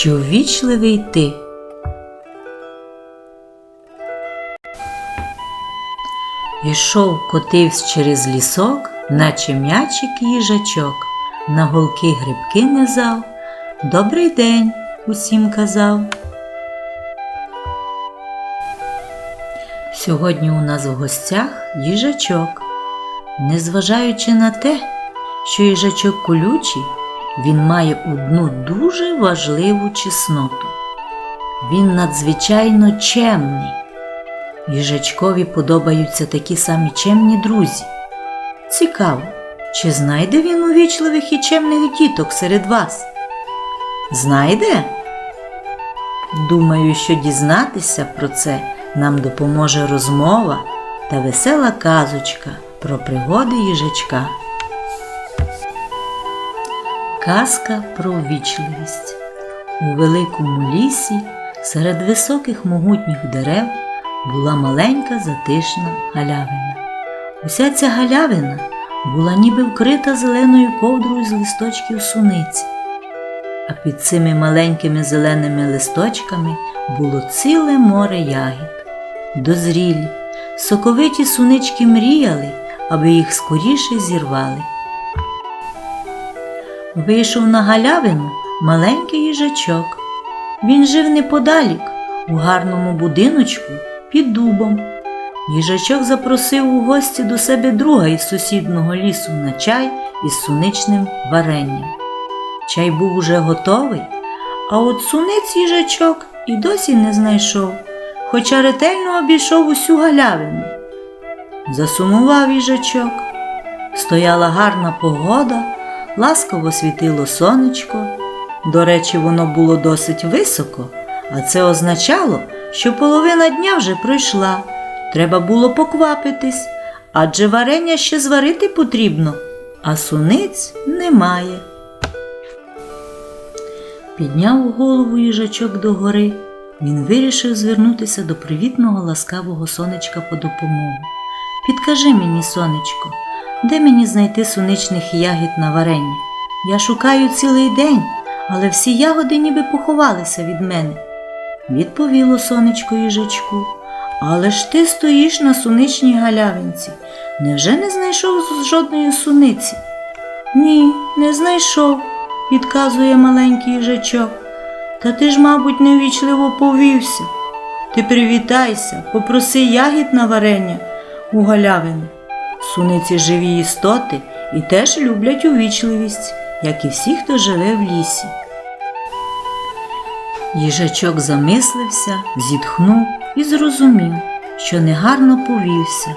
що ввічливий ти. Ішов котивсь через лісок, наче м'ячик їжачок, на голки грибки низав. Добрий день усім казав. Сьогодні у нас в гостях їжачок. Незважаючи на те, що їжачок колючий, він має одну дуже важливу чесноту. Він надзвичайно чемний. Їжачкові подобаються такі самі чемні друзі. Цікаво, чи знайде він увічливих і чемних діток серед вас? Знайде? Думаю, що дізнатися про це нам допоможе розмова та весела казочка про пригоди їжачка. Казка про ввічливість. У великому лісі серед високих могутніх дерев була маленька затишна галявина. Уся ця галявина була ніби вкрита зеленою ковдрою з листочків суниці, а під цими маленькими зеленими листочками було ціле море ягід. Дозрілі, соковиті сунички мріяли, аби їх скоріше зірвали. Вийшов на галявину маленький їжачок. Він жив неподалік, у гарному будиночку під дубом. Їжачок запросив у гості до себе друга із сусідного лісу на чай із суничним варенням. Чай був уже готовий, а от сунець їжачок і досі не знайшов, хоча ретельно обійшов усю галявину. Засумував їжачок. Стояла гарна погода, ласково світило сонечко. До речі, воно було досить високо, а це означало, що половина дня вже пройшла. Треба було поквапитись, адже варення ще зварити потрібно, а суниць немає. Підняв голову їжачок догори. Він вирішив звернутися до привітного ласкавого сонечка по допомогу. Підкажи мені, сонечко, де мені знайти суничних ягід на варення? Я шукаю цілий день, але всі ягоди ніби поховалися від мене. Відповіло сонечко їжачку. Але ж ти стоїш на суничній галявинці. Невже не знайшов жодної суниці? Ні, не знайшов, відказує маленький їжачок. Та ти ж, мабуть, невічливо повівся. Ти привітайся, попроси ягід на варення у галявину. Суниці живі істоти і теж люблять увічливість, як і всі, хто живе в лісі. Їжачок замислився, зітхнув і зрозумів, що негарно повівся.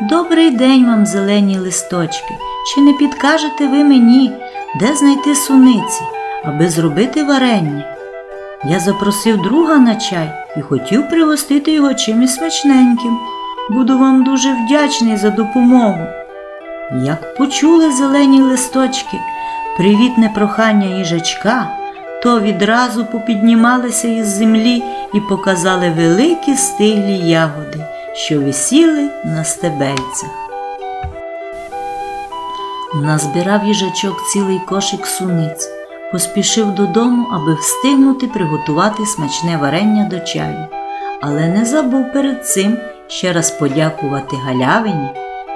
Добрий день вам, зелені листочки. Чи не підкажете ви мені, де знайти суниці, аби зробити варення? Я запросив друга на чай і хотів пригостити його чимось смачненьким. Буду вам дуже вдячний за допомогу. Як почули зелені листочки, привітне прохання їжачка, то відразу попіднімалися із землі і показали великі стиглі ягоди, що висіли на стебельцях. Назбирав їжачок цілий кошик суниць, поспішив додому, аби встигнути приготувати смачне варення до чаю, але не забув перед цим ще раз подякувати галявині,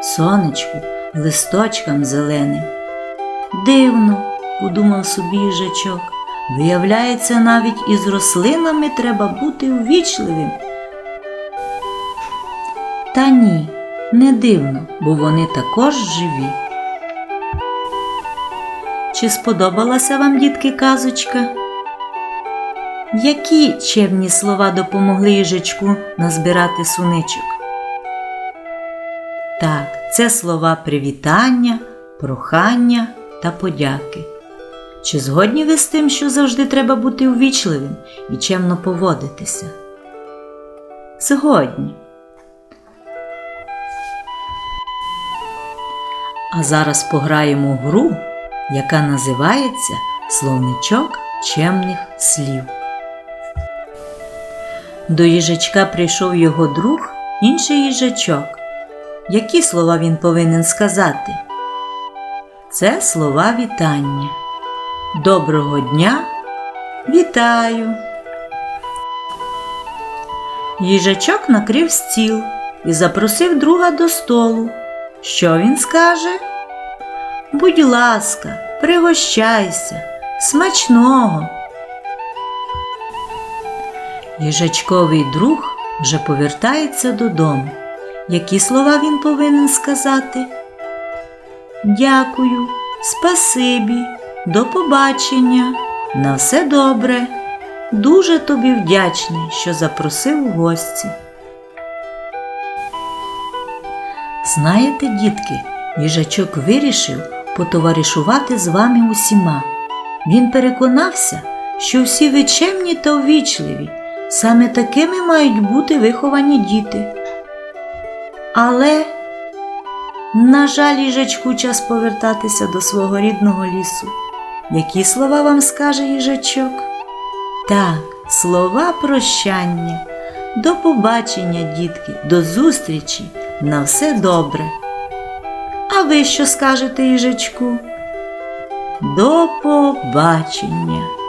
сонечку, листочкам зеленим. Дивно, подумав собі їжачок, виявляється, навіть із рослинами треба бути увічливим. Та ні, не дивно, бо вони також живі. Чи сподобалася вам, дітки, казочка? Які чемні слова допомогли їжачку назбирати суничок? Так, це слова привітання, прохання та подяки. Чи згодні ви з тим, що завжди треба бути увічливим і чемно поводитися? Згодні. А зараз пограємо в гру, яка називається Словничок чемних слів. До їжачка прийшов його друг, інший їжачок. Які слова він повинен сказати? Це слова вітання. Доброго дня Вітаю. Їжачок накрив стіл і запросив друга до столу. Що він скаже? Будь ласка, пригощайся, смачного. Їжачковий друг вже повертається додому. Які слова він повинен сказати? Дякую, спасибі, до побачення, на все добре. Дуже тобі вдячний, що запросив у гості. Знаєте, дітки, їжачок вирішив потоваришувати з вами усіма. Він переконався, що всі ви чемні та ввічливі, саме такими мають бути виховані діти. Але, на жаль, їжачку час повертатися до свого рідного лісу. Які слова вам скаже їжачок? Так, слова прощання. До побачення, дітки, до зустрічі, на все добре. А ви що скажете їжачку? До побачення.